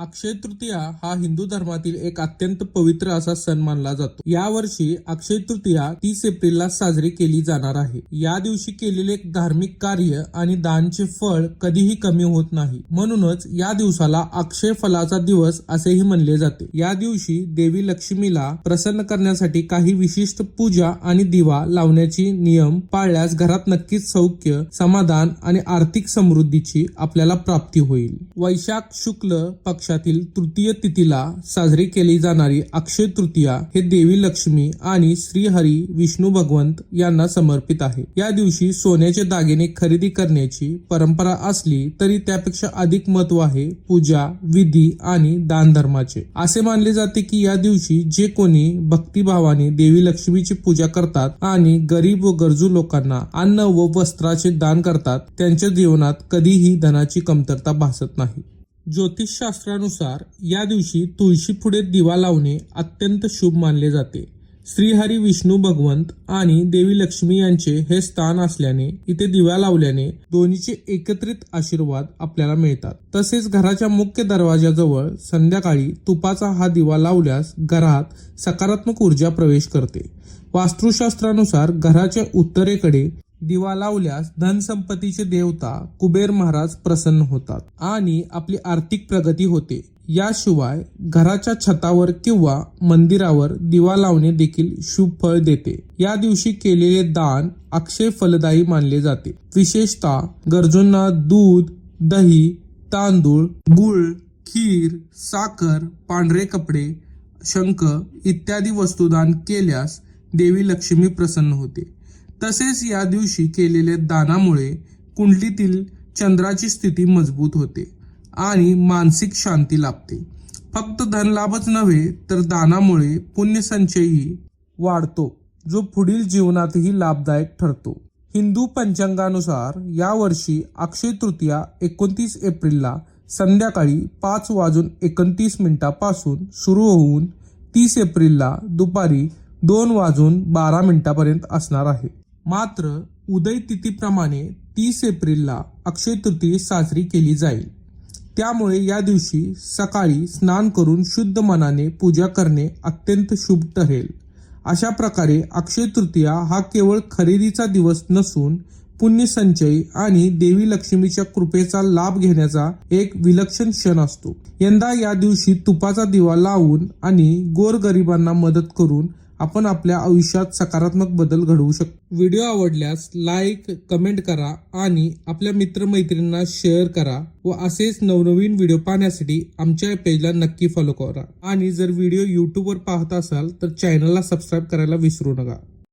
अक्षय तृतीया हा हिंदू धर्मातील एक अत्यंत पवित्र असा सण मानला जातो. यावर्षी अक्षय तृतीया तीस एप्रिलला साजरी केली जाणार आहे. या दिवशी केलेले धार्मिक कार्य आणि दानचे फळ कधीही कमी होत नाही. म्हणूनच या दिवसाला अक्षय फलाचा दिवस असेही म्हणले जाते. या दिवशी देवी लक्ष्मीला प्रसन्न करण्यासाठी काही विशिष्ट पूजा आणि दिवा लावण्याची नियम पाळल्यास घरात नक्कीच सौख्य समाधान आणि आर्थिक समृद्धीची आपल्याला प्राप्ती होईल. वैशाख शुक्ल पक्ष वर्षातील तृतीय तिथीला साजरी केली जाणारी अक्षय तृतीया हे देवी लक्ष्मी आणि श्रीहरी विष्णू भगवंत यांना समर्पित आहे. या दिवशी सोन्याचे दागिने खरेदी करण्याची परंपरा असली तरी त्यापेक्षा अधिक महत्त्व आहे पूजा विधी आणि दान धर्माचे असे मानले जाते की या दिवशी जे कोणी भक्तिभावाने देवी लक्ष्मीची पूजा करतात आणि गरीब व गरजू लोकांना अन्न व वस्त्राचे दान करतात त्यांच्या जीवनात कधीही धनाची कमतरता भासत नाही. ज्योतिषशास्त्रानुसार या दिवशी तुळशी पुढे दिवा लावणे अत्यंत शुभ मानले जाते. श्रीहरी विष्णू भगवंत आणि देवी लक्ष्मी यांचे हे स्थान असल्याने इथे दिवा लावल्याने दोन्हीचे एकत्रित आशीर्वाद आपल्याला मिळतात. तसेच घराच्या मुख्य दरवाजाजवळ संध्याकाळी तुपाचा हा दिवा लावल्यास घरात सकारात्मक ऊर्जा प्रवेश करते. वास्तुशास्त्रानुसार घराच्या उत्तरेकडे दिवा लावल्यास धनसंपत्तीचे देवता कुबेर महाराज प्रसन्न होतात आणि आपली आर्थिक प्रगती होते. याशिवाय घराच्या छतावर किंवा मंदिरावर दिवा लावणे देखील शुभ फळ देते. या दिवशी केलेले दान अक्षय फलदायी मानले जाते. विशेषतः गरजूंना दूध दही तांदूळ गुळ खीर साखर पांढरे कपडे शंख इत्यादी वस्तुदान केल्यास देवी लक्ष्मी प्रसन्न होते. तसेच या दिवशी केलेल्या दानामुळे कुंडलीतील चंद्राची स्थिती मजबूत होते आणि मानसिक शांती लाभते. फक्त धनलाभच नव्हे तर दानामुळे पुण्यसंचयही वाढतो जो पुढील जीवनातही लाभदायक ठरतो. हिंदू पंचांगानुसार यावर्षी अक्षय तृतीया एकोणतीस एप्रिलला संध्याकाळी पाच वाजून एकोणतीस मिनिटापासून सुरू होऊन तीस एप्रिलला दुपारी दोन वाजून बारा मिनिटापर्यंत असणार आहे. मात्र उदय तिथीप्रमाणे तीस एप्रिलला अक्षय तृतीय साजरी केली जाईल. त्यामुळे या दिवशी सकाळी स्नान करून शुद्ध मनाने पूजा करणे अत्यंत शुभ ठरेल. अशा प्रकारे अक्षय तृतीया हा केवळ खरेदीचा दिवस नसून पुण्यसंचय आणि देवी लक्ष्मीच्या कृपेचा लाभ घेण्याचा एक विलक्षण क्षण असतो. यंदा या दिवशी तुपाचा दिवा लावून आणि गोरगरिबांना मदत करून आपण आपल्या आयुष्यात सकारात्मक बदल घडवू शकतो व्हिडिओ आवडल्यास लाईक कमेंट करा आणि आपल्या मित्रमैत्रिणींना शेअर करा व असेच नवनवीन व्हिडिओ पाहण्यासाठी आमच्या पेजला नक्की फॉलो करा. आणि जर व्हिडिओ यूट्यूबवर पाहत असाल तर चॅनलला सबस्क्राईब करायला विसरू नका.